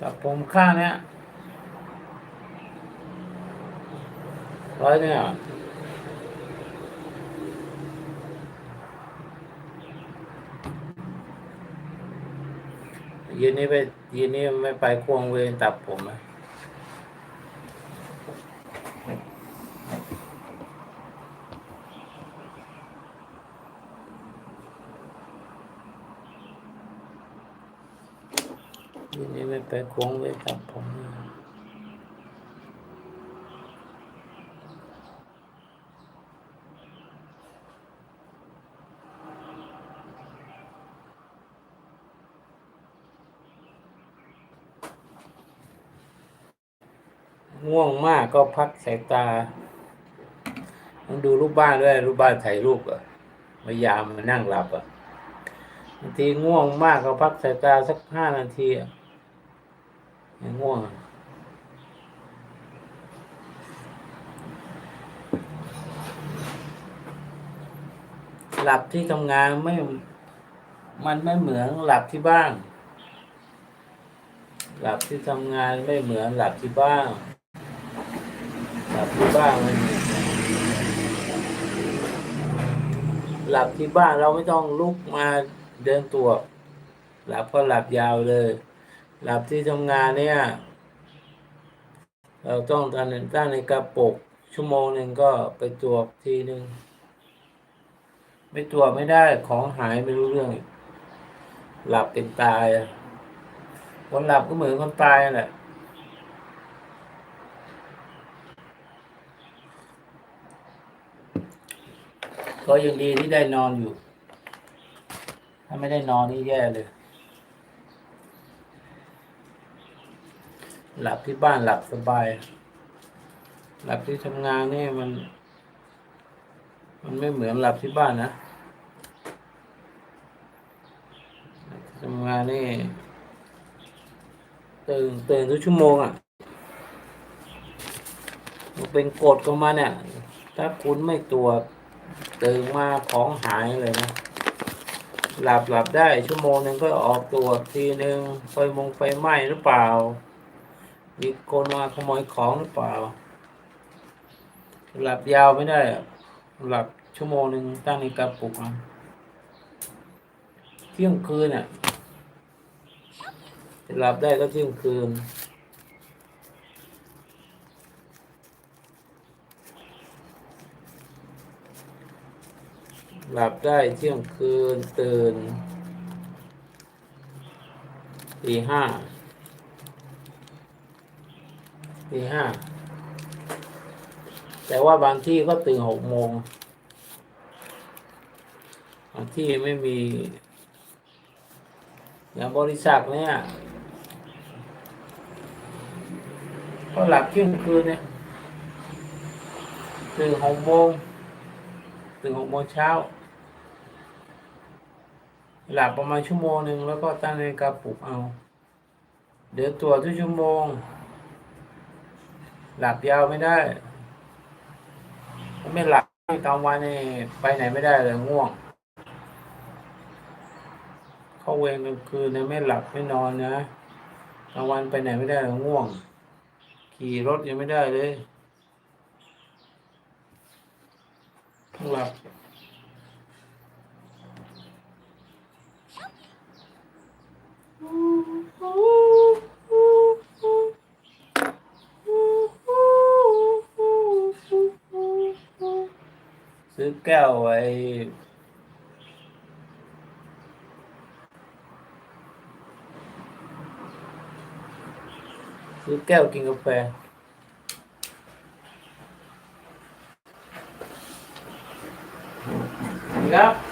ตับผมข้างเนี้ยร้อยเนี่ยยืนนี้ไปยืนนี้ไม่ไปควงเวรตัดผมนะ นนี้ไม่ไปควงเวรตัดผมง่วงมากก็พักสายตาต้องดูรูปบ้านด้วยรูปบ้านถ่ายรูปอะพยายามมานั่งหลับอะบางทีง่วงมากก็พักสายตาสักห้านาทีอะ ง่วงหลับที่ทำงานไม่ มันไม่เหมือนหลับที่บ้าน หลับที่ทำงานไม่เหมือนหลับที่บ้าน หลับที่บ้านมันหลับที่บ้านเราไม่ต้องลุกมาเดินตัว หลับก็หลับยาวเลย หลับที่ทำงานเนี่ย เราต้องตั้งตั้งในกระปุกชั่วโมงหนึ่งก็ไปตรวจทีหนึ่งไม่ตรวจไม่ได้ของหายไม่รู้เรื่อง หลับเป็นตายคนหลับก็เหมือนคนตายนั่นแหละก็ยังดีที่ได้นอนอยู่ ถ้าไม่ได้นอนนี่แย่เลย หลับที่บ้านหลับสบาย หลับที่ทำงานนี่มัน มันไม่เหมือนหลับที่บ้านนะทำงานนี่ตื่นตื่นทุกชั่วโมงอะมันเป็นกฎของมันเนี่ย ถ้าคุณไม่ตรวจตื่นมาของหายเลยนะหลับหลับได้ชั่วโมงหนึ่งก็ออกตรวจทีหนึ่งไฟมงไฟไหม้หรือเปล่า มีคนมาขโมยของหรือเปล่า หลับยาวไม่ได้อะหลับชั่วโมงหนึ่งตั้งนาฬิกาปลุกอะเที่ยงคืนอะจะหลับได้ก็เที่ยงคืนหลับได้เที่ยงคืนตื่นตีห้า ตีห้า แต่ว่าบางที่ก็ตื่นหกโมงบางที่ไม่มี อย่างบริษัทเนี่ยก็หลับเที่ยงคืนเนี่ยตื่นหกโมงตื่นหกโมงเช้า หลับประมาณชั่วโมงหนึ่งแล้วก็ตั้งนาฬิกาปลุกเอา เดี๋ยวตรวจทุกชั่วโมง หลับยาวไม่ได้ไม่หลับกลางวันนี่ไปไหนไม่ได้เลยง่วง เข้าเวรกลางคืนเนี่ยไม่หลับไม่นอนนะกลางวันไปไหนไม่ได้เลยง่วง ขี่รถยังไม่ได้เลยต้องหลับื้อแก้วไว้ซื้อแก้วกินกาแฟครับ